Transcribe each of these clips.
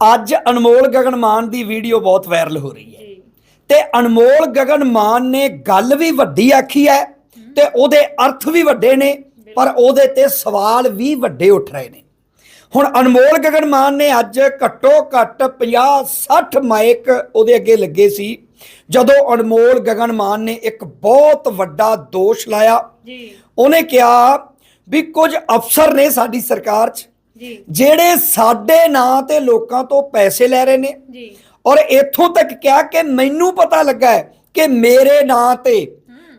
ਅੱਜ ਅਨਮੋਲ ਗਗਨ ਮਾਨ ਦੀ ਵੀਡੀਓ ਬਹੁਤ ਵਾਇਰਲ ਹੋ ਰਹੀ ਹੈ। ਤੇ ਅਨਮੋਲ ਗਗਨ ਮਾਨ ਨੇ ਗੱਲ ਵੀ ਵੱਡੀ ਆਖੀ ਹੈ ਤੇ ਉਹਦੇ ਅਰਥ ਵੀ ਵੱਡੇ ਨੇ ਪਰ ਉਹਦੇ ਤੇ ਸਵਾਲ ਵੀ ਵੱਡੇ ਉੱਠ ਰਹੇ ਨੇ। ਹੁਣ ਅਨਮੋਲ ਗਗਨ ਮਾਨ ਨੇ ਅੱਜ ਘੱਟੋ ਘੱਟ 50 60 ਮਾਈਕ ਉਹਦੇ ਅੱਗੇ ਲੱਗੇ ਸੀ ਜਦੋਂ ਅਨਮੋਲ ਗਗਨ ਮਾਨ ਨੇ ਇੱਕ ਬਹੁਤ ਵੱਡਾ ਦੋਸ਼ ਲਾਇਆ। ਜੀ। ਉਹਨੇ ਕਿਹਾ ਵੀ ਕੁਝ ਅਫਸਰ ਨੇ ਸਾਡੀ ਸਰਕਾਰ 'ਚ ਜਿਹੜੇ ਸਾਡੇ ਨਾਂ ਤੇ ਲੋਕਾਂ ਤੋਂ ਪੈਸੇ ਲੈ ਰਹੇ ਨੇ ਜੀ। ਔਰ ਇੱਥੋਂ ਤੱਕ ਕਿਹਾ ਕਿ ਮੈਨੂੰ ਪਤਾ ਲੱਗਾ ਹੈ ਕਿ ਮੇਰੇ ਨਾਂ ਤੇ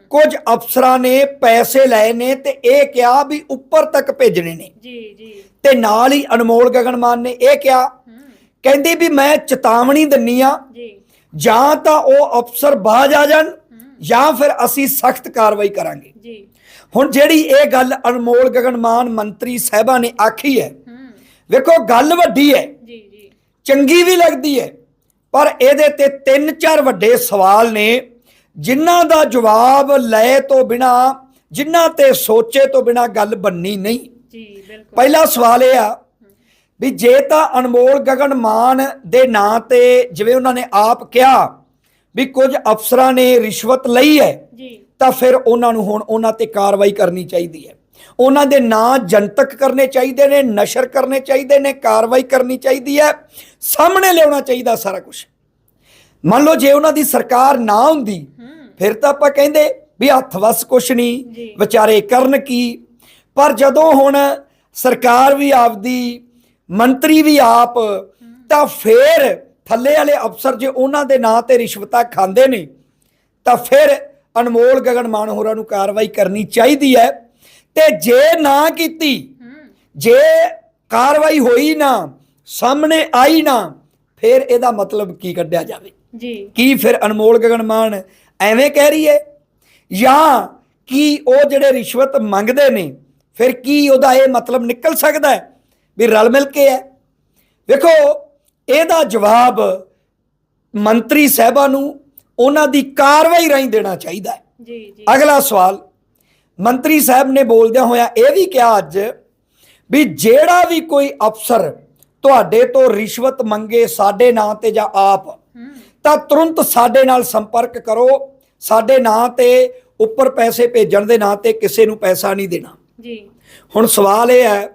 ਕੁਝ ਅਫਸਰਾਂ ਨੇ ਪੈਸੇ ਲਏ ਨੇ ਤੇ ਇਹ ਕਿਹਾ ਵੀ ਉੱਪਰ ਤੱਕ ਭੇਜਣੇ ਨੇ। ਜੀ ਜੀ। ਤੇ ਨਾਲ ਹੀ ਅਨਮੋਲ ਗਗਨ ਮਾਨ ਨੇ ਇਹ ਕਿਹਾ ਕਹਿੰਦੀ ਵੀ ਮੈਂ ਚੇਤਾਵਨੀ ਦਿੰਨੀ ਆ ਜੀ। ਜਾਂ ਤਾਂ ਉਹ ਅਫਸਰ ਬਾਜ ਆ ਜਾਣ ਜਾਂ ਫਿਰ ਅਸੀਂ ਸਖਤ ਕਾਰਵਾਈ ਕਰਾਂਗੇ। ਜੀ। ਹੁਣ ਜਿਹੜੀ ਇਹ ਗੱਲ ਅਨਮੋਲ ਗਗਨ ਮਾਨ ਮੰਤਰੀ ਸਾਹਿਬਾ ਨੇ ਆਖੀ ਹੂੰ ਵੇਖੋ ਗੱਲ ਵੱਡੀ ਹੈ। ਜੀ ਜੀ। ਚੰਗੀ ਵੀ ਲੱਗਦੀ ਹੈ ਪਰ ਇਹਦੇ ਤੇ ਤਿੰਨ ਚਾਰ ਵੱਡੇ ਸਵਾਲ ਨੇ। ਜਿਨ੍ਹਾਂ ਦਾ ਜਵਾਬ ਲਏ ਤੋਂ ਬਿਨਾ ਜਿਨ੍ਹਾਂ ਤੇ ਸੋਚੇ ਤੋਂ ਬਿਨਾ ਗੱਲ ਬੰਨੀ ਨਹੀਂ। ਜੀ ਬਿਲਕੁਲ। ਪਹਿਲਾ ਸਵਾਲ ਇਹ ਆ ਵੀ ਜੇ ਤਾਂ ਅਨਮੋਲ ਗਗਨ ਮਾਨ ਦੇ ਨਾਂ ਤੇ ਜਿਵੇਂ ਉਹਨਾਂ ਨੇ ਆਪ ਕਿਹਾ ਵੀ ਕੁਝ ਅਫਸਰਾਂ ਨੇ ਰਿਸ਼ਵਤ ਲਈ ਹੈ ਜੀ। ਤਾਂ ਫਿਰ ਉਹਨਾਂ ਨੂੰ ਹੁਣ ਉਹਨਾਂ ਤੇ ਕਾਰਵਾਈ ਕਰਨੀ ਚਾਹੀਦੀ ਹੈ। ਉਹਨਾਂ ਦੇ ਨਾਂ ਜਨਤਕ ਕਰਨੇ ਚਾਹੀਦੇ ਨੇ ਨਸ਼ਰ ਕਰਨੇ ਚਾਹੀਦੇ ਨੇ ਕਾਰਵਾਈ ਕਰਨੀ ਚਾਹੀਦੀ ਹੈ ਸਾਹਮਣੇ ਲਿਆਉਣਾ ਚਾਹੀਦਾ ਸਾਰਾ ਕੁਝ ਮੰਨ ਲਓ ਜੇ ਉਹਨਾਂ ਦੀ ਸਰਕਾਰ ਨਾ ਹੁੰਦੀ ਫਿਰ ਤਾਂ ਆਪਾਂ ਕਹਿੰਦੇ ਵੀ ਹੱਥ ਵਸ ਕੁਛ ਨਹੀਂ। ਵਿਚਾਰੇ ਕਰਨ ਕੀ? ਪਰ ਜਦੋਂ ਹੁਣ ਸਰਕਾਰ ਵੀ ਆਪਦੀ ਮੰਤਰੀ ਵੀ ਆਪ ਤਾਂ ਫਿਰ ਥੱਲੇ ਵਾਲੇ ਅਫਸਰ ਜੇ ਉਹਨਾਂ ਦੇ ਨਾਂ ਤੇ ਰਿਸ਼ਵਤਾਂ ਖਾਂਦੇ ਨੇ ਤਾਂ ਫਿਰ ਅਨਮੋਲ ਗਗਨ ਮਾਨ ਹੋਰਾਂ ਨੂੰ ਕਾਰਵਾਈ ਕਰਨੀ ਚਾਹੀਦੀ ਹੈ। ਤੇ ਜੇ ਨਾ ਕੀਤੀ ਜੇ ਕਾਰਵਾਈ ਹੋਈ ਨਾ ਸਾਹਮਣੇ ਆਈ ਨਾ ਫਿਰ ਇਹਦਾ ਮਤਲਬ ਕੀ ਕੱਢਿਆ ਜਾਵੇ? ਜੀ। ਕੀ ਫਿਰ ਅਨਮੋਲ ਗਗਨ ਮਾਨ ਐਵੇਂ ਕਹਿ ਰਹੀ ਹੈ? ਜਾਂ ਕੀ ਉਹ ਜਿਹੜੇ ਰਿਸ਼ਵਤ ਮੰਗਦੇ ਨੇ ਫਿਰ ਕੀ ਉਹਦਾ ਇਹ ਮਤਲਬ ਨਿਕਲ ਸਕਦਾ ਹੈ ਵੀ ਰਲ ਮਿਲ ਕੇ ਹੈ? ਵੇਖੋ ਇਹਦਾ ਜਵਾਬ ਮੰਤਰੀ ਸਾਹਿਬਾਂ ਨੂੰ ਉਹਨਾਂ ਦੀ ਕਾਰਵਾਈ ਰਾਹੀਂ ਦੇਣਾ ਚਾਹੀਦਾ ਹੈ। ਜੀ ਜੀ। ਅਗਲਾ ਸਵਾਲ ਮੰਤਰੀ ਸਾਹਿਬ ਨੇ ਬੋਲਦਿਆਂ ਹੋਇਆ ਇਹ ਵੀ ਕਿਹਾ ਅੱਜ ਵੀ ਜਿਹੜਾ ਵੀ ਕੋਈ ਅਫਸਰ ਤੁਹਾਡੇ ਤੋਂ ਰਿਸ਼ਵਤ ਮੰਗੇ ਸਾਡੇ ਨਾਂ ਤੇ ਜਾਂ ਆਪ ਤਾਂ ਤੁਰੰਤ ਸਾਡੇ ਨਾਲ ਸੰਪਰਕ ਕਰੋ। ਸਾਡੇ ਨਾਂ ਤੇ ਉੱਪਰ ਪੈਸੇ ਭੇਜਣ ਦੇ ਨਾਂ ਤੇ ਕਿਸੇ ਨੂੰ ਪੈਸਾ ਨਹੀਂ ਦੇਣਾ। ਜੀ। ਹੁਣ ਸਵਾਲ ਇਹ ਹੈ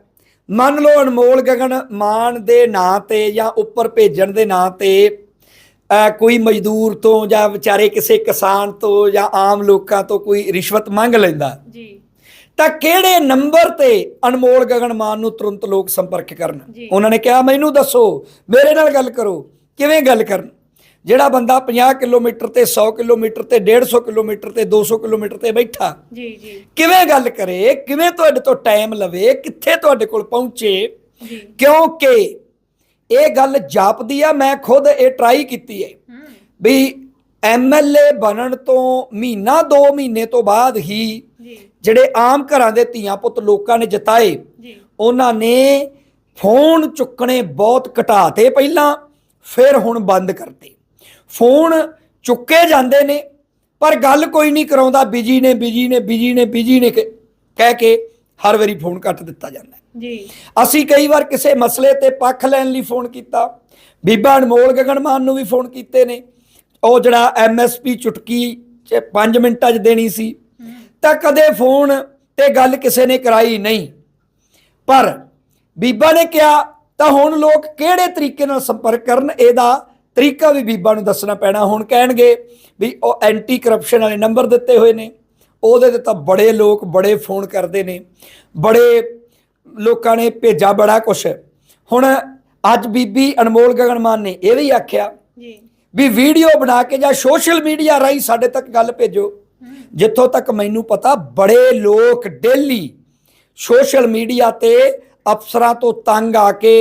ਮੰਨ ਲਓ ਅਨਮੋਲ ਗਗਨ ਮਾਨ ਦੇ ਨਾਂ ਤੇ ਜਾਂ ਉੱਪਰ ਭੇਜਣ ਦੇ ਨਾਂ ਤੇ ਕੋਈ ਮਜ਼ਦੂਰ ਤੋਂ ਜਾਂ ਵਿਚਾਰੇ ਕਿਸੇ ਕਿਸਾਨ ਤੋਂ ਜਾਂ ਆਮ ਲੋਕਾਂ ਤੋਂ ਕੋਈ ਰਿਸ਼ਵਤ ਮੰਗ ਲੈਂਦਾ। ਜੀ। ਤਾਂ ਕਿਹੜੇ ਨੰਬਰ ਤੇ ਅਨਮੋਲ ਗਗਨ ਮਾਨ ਨੂੰ ਤੁਰੰਤ ਲੋਕ ਸੰਪਰਕ ਕਰਨ। ਉਹਨਾਂ ਨੇ ਕਿਹਾ ਮੈਨੂੰ ਦੱਸੋ ਮੇਰੇ ਨਾਲ ਗੱਲ ਕਰੋ। ਕਿਵੇਂ ਗੱਲ ਕਰਨ? ਜਿਹੜਾ ਬੰਦਾ 50 ਕਿਲੋਮੀਟਰ ਤੇ 100 ਕਿਲੋਮੀਟਰ ਤੇ 150 ਕਿਲੋਮੀਟਰ ਤੇ 200 ਕਿਲੋਮੀਟਰ ਤੇ ਬੈਠਾ। ਜੀ ਜੀ। ਕਿਵੇਂ ਗੱਲ ਕਰੇ? ਕਿਵੇਂ ਤੁਹਾਡੇ ਤੋਂ ਟਾਈਮ ਲਵੇ? ਕਿੱਥੇ ਤੁਹਾਡੇ ਕੋਲ ਪਹੁੰਚੇ? ਕਿਉਂਕਿ ਇਹ ਗੱਲ ਜਾਪਦੀ ਆ ਮੈਂ ਖੁਦ ਇਹ ਟਰਾਈ ਕੀਤੀ ਹੈ। ਵੀ ਐਮਐਲਏ ਬਣਨ ਤੋਂ ਮਹੀਨਾ 2 ਮਹੀਨੇ ਤੋਂ ਬਾਅਦ ਹੀ ਜਿਹੜੇ ਆਮ ਘਰਾਂ ਦੇ ਧੀਆਂ ਪੁੱਤ ਲੋਕਾਂ ਨੇ ਜਿਤਾਏ ਉਹਨਾਂ ਨੇ ਫੋਨ ਚੁੱਕਣੇ ਬਹੁਤ ਘਟਾਤੇ ਪਹਿਲਾਂ ਫਿਰ ਹੁਣ ਬੰਦ ਕਰਤੇ। ਫੋਨ ਚੁੱਕੇ ਜਾਂਦੇ ਨੇ ਪਰ ਗੱਲ ਕੋਈ ਨਹੀਂ ਕਰਾਉਂਦਾ ਬਿਜ਼ੀ ਨੇ ਬਿਜ਼ੀ ਨੇ ਬਿਜ਼ੀ ਨੇ ਬਿਜ਼ੀ ਨੇ ਕਹਿ ਕੇ ਹਰ ਵਾਰੀ ਫੋਨ ਕੱਟ ਦਿੱਤਾ ਜਾਂਦਾ। ਜੀ। ਅਸੀਂ ਕਈ ਵਾਰ ਕਿਸੇ ਮਸਲੇ ਤੇ ਪੱਖ ਲੈਣ ਲਈ ਫੋਨ ਕੀਤਾ। ਬੀਬਾ ਅਨਮੋਲ ਗਗਨ ਮਾਨ ਨੂੰ ਵੀ ਫੋਨ ਕੀਤੇ ਨੇ। ਉਹ ਜਿਹੜਾ ਐਮਐਸਪੀ ਚੁਟਕੀ ਚ 5 ਮਿੰਟਾਂ 'ਚ ਦੇਣੀ ਸੀ। ਤਾਂ ਕਦੇ ਫੋਨ ਤੇ ਗੱਲ ਕਿਸੇ ਨੇ ਕਰਾਈ ਨਹੀਂ। ਪਰ ਬੀਬਾ ਨੇ ਕਿਹਾ, ਤਾਂ ਹੁਣ ਲੋਕ ਕਿਹੜੇ ਤਰੀਕੇ ਨਾਲ ਸੰਪਰਕ ਕਰਨ, ਇਹਦਾ ਤਰੀਕਾ ਵੀ ਬੀਬਾ ਨੂੰ ਦੱਸਣਾ ਪੈਣਾ। ਹੁਣ ਕਹਿਣਗੇ ਵੀ ਉਹ ਐਂਟੀ ਕਰਪਸ਼ਨ ਵਾਲੇ ਨੰਬਰ ਦਿੱਤੇ ਹੋਏ ਨੇ। ਉਹਦੇ ਤੇ ਤਾਂ ਬੜੇ ਲੋਕ ਬੜੇ ਫੋਨ ਕਰਦੇ ਨੇ। ਬੜੇ ਲੋਕਾਂ ਨੇ ਭੇਜਾ ਬੜਾ ਕੁਛ। ਹੁਣ ਅੱਜ ਬੀਬੀ ਅਨਮੋਲ ਗਗਨ ਮਾਨ ਨੇ ਇਹ ਵੀ ਆਖਿਆ ਜੀ। ਵੀ ਵੀਡੀਓ ਬਣਾ ਕੇ ਜਾਂ ਸੋਸ਼ਲ ਮੀਡੀਆ ਰਾਹੀਂ ਸਾਡੇ ਤੱਕ ਗੱਲ ਭੇਜੋ। ਜਿੱਥੋਂ ਤੱਕ ਮੈਨੂੰ ਪਤਾ ਬੜੇ ਲੋਕ ਡੇਲੀ ਸੋਸ਼ਲ ਮੀਡੀਆ ਤੇ ਅਫਸਰਾਂ ਤੋਂ ਤੰਗ ਆ ਕੇ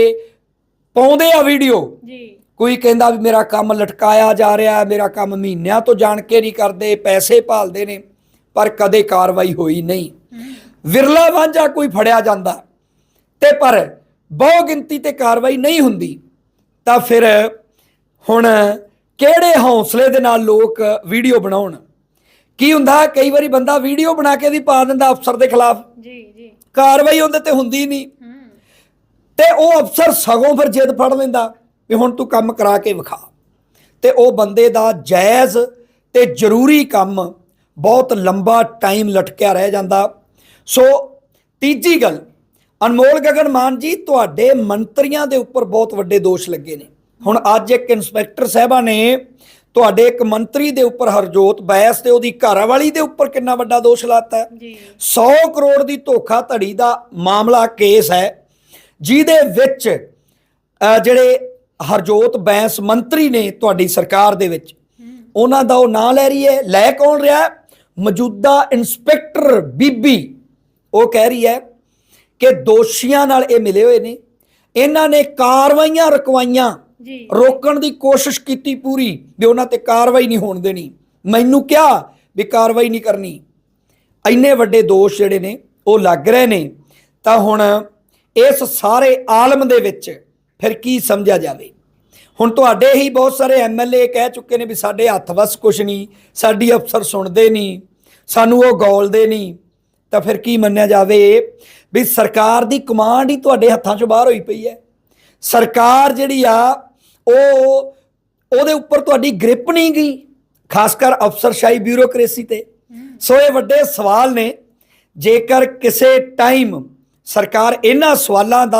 ਪਾਉਂਦੇ ਆ ਵੀਡੀਓ। ਜੀ। ਕੋਈ ਕਹਿੰਦਾ ਵੀ ਮੇਰਾ ਕੰਮ ਲਟਕਾਇਆ ਜਾ ਰਿਹਾ ਹੈ ਮੇਰਾ ਕੰਮ ਮਹੀਨਿਆਂ ਤੋਂ ਜਾਣ ਕੇ ਨਹੀਂ ਕਰਦੇ ਪੈਸੇ ਭਾਲਦੇ ਨੇ ਪਰ ਕਦੇ ਕਾਰਵਾਈ ਹੋਈ ਨਹੀਂ। ਵਿਰਲਾ ਵਾਂਝਾ ਕੋਈ ਫੜਿਆ ਜਾਂਦਾ। ਤੇ ਪਰ ਬਹੁ ਗਿਣਤੀ ਤੇ ਕਾਰਵਾਈ ਨਹੀਂ ਹੁੰਦੀ ਤਾਂ ਫਿਰ ਹੁਣ ਕਿਹੜੇ ਹੌਸਲੇ ਦੇ ਨਾਲ ਲੋਕ ਵੀਡੀਓ ਬਣਾਉਣ? ਕੀ ਹੁੰਦਾ ਕਈ ਵਾਰੀ ਬੰਦਾ ਵੀਡੀਓ ਬਣਾ ਕੇ ਵੀ ਪਾ ਦਿੰਦਾ ਅਫਸਰ ਦੇ ਖਿਲਾਫ। ਜੀ ਜੀ। ਕਾਰਵਾਈ ਉਹਦੇ ਤੇ ਹੁੰਦੀ ਨਹੀਂ। ਤੇ ਉਹ ਅਫਸਰ ਸਗੋਂ ਫਿਰ ਜਿੱਦ ਫੜ ਲੈਂਦਾ ਵੀ ਹੁਣ ਤੂੰ ਕੰਮ ਕਰਾ ਕੇ ਵਿਖਾ। ਤੇ ਉਹ ਬੰਦੇ ਦਾ ਜਾਇਜ਼ ਤੇ ਜ਼ਰੂਰੀ ਕੰਮ ਬਹੁਤ ਲੰਬਾ ਟਾਈਮ ਲਟਕਿਆ ਰਹਿ ਜਾਂਦਾ। ਸੋ ਤੀਜੀ ਗੱਲ ਅਨਮੋਲ ਗਗਨ ਮਾਨ ਜੀ ਤੁਹਾਡੇ ਮੰਤਰੀਆਂ ਦੇ ਉੱਪਰ ਬਹੁਤ ਵੱਡੇ ਦੋਸ਼ ਲੱਗੇ ਨੇ। ਹੁਣ ਅੱਜ ਇੱਕ ਇਨਸਪੈਕਟਰ ਸਾਹਿਬਾ ਨੇ ਤੁਹਾਡੇ ਇੱਕ ਮੰਤਰੀ ਦੇ ਉੱਪਰ ਹਰਜੋਤ ਬੈਸ ਤੇ ਉਹਦੀ ਘਰਵਾਲੀ ਦੇ ਉੱਪਰ ਕਿੰਨਾ ਵੱਡਾ ਦੋਸ਼ ਲਾਤਾ। ਹੈ ਜੀ। 100 ਕਰੋੜ ਦੀ ਧੋਖਾ ਧੜੀ ਦਾ ਮਾਮਲਾ ਕੇਸ ਹੈ ਜਿਹਦੇ ਵਿੱਚ ਜਿਹੜੇ ਹਰਜੋਤ ਬੈਂਸ ਮੰਤਰੀ ਨੇ ਤੁਹਾਡੀ ਸਰਕਾਰ ਦੇ ਵਿੱਚ ਉਹਨਾਂ ਦਾ ਉਹ ਨਾਂ ਲੈ ਰਹੀ ਹੈ। ਲੈ ਕੌਣ ਰਿਹਾ? ਮੌਜੂਦਾ ਇੰਸਪੈਕਟਰ ਬੀਬੀ ਉਹ ਕਹਿ ਰਹੀ ਹੈ ਕਿ ਦੋਸ਼ੀਆਂ ਨਾਲ ਇਹ ਮਿਲੇ ਹੋਏ ਨੇ। ਇਹਨਾਂ ਨੇ ਕਾਰਵਾਈਆਂ ਰਕਵਾਈਆਂ। ਜੀ। ਰੋਕਣ ਦੀ ਕੋਸ਼ਿਸ਼ ਕੀਤੀ ਪੂਰੀ ਵੀ ਉਹਨਾਂ ਤੇ ਕਾਰਵਾਈ ਨਹੀਂ ਹੋਣ ਦੇਣੀ। ਮੈਨੂੰ ਕਿਹਾ ਵੀ ਕਾਰਵਾਈ ਨਹੀਂ ਕਰਨੀ। ਇੰਨੇ ਵੱਡੇ ਦੋਸ਼ ਜਿਹੜੇ ਨੇ ਉਹ ਲੱਗ ਰਹੇ ਨੇ। ਤਾਂ ਹੁਣ ਇਸ ਸਾਰੇ ਆਲਮ ਦੇ ਵਿੱਚ ਫਿਰ ਕੀ ਸਮਝਿਆ ਜਾਵੇ? ਹੁਣ ਤੁਹਾਡੇ ਹੀ ਬਹੁਤ ਸਾਰੇ ਐਮਐਲਏ ਕਹਿ ਚੁੱਕੇ ਨੇ ਵੀ ਸਾਡੇ ਹੱਥ ਵਸ ਕੁਛ ਨਹੀਂ ਸਾਡੀ ਅਫਸਰ ਸੁਣਦੇ ਨਹੀਂ ਸਾਨੂੰ ਉਹ ਗੌਲਦੇ ਨਹੀਂ। ਤਾਂ ਫਿਰ ਕੀ ਮੰਨਿਆ ਜਾਵੇ? ਵੀ ਸਰਕਾਰ ਦੀ ਕਮਾਂਡ ਹੀ ਤੁਹਾਡੇ ਹੱਥਾਂ 'ਚੋਂ ਬਾਹਰ ਹੋਈ ਪਈ ਹੈ। ਸਰਕਾਰ ਜਿਹੜੀ ਆ, ਉਹ, ਉਹਦੇ ਉੱਪਰ ਤੁਹਾਡੀ ਗ੍ਰਿਪ ਨਹੀਂ ਗਈ, ਖਾਸ ਕਰ ਅਫਸਰਸ਼ਾਹੀ ਬਿਊਰੋਕ੍ਰੇਸੀ ਤੇ। ਸੋ ਇਹ ਵੱਡੇ ਸਵਾਲ ਨੇ। ਜੇਕਰ ਕਿਸੇ ਟਾਈਮ ਸਰਕਾਰ ਇਹਨਾਂ ਸਵਾਲਾਂ ਦਾ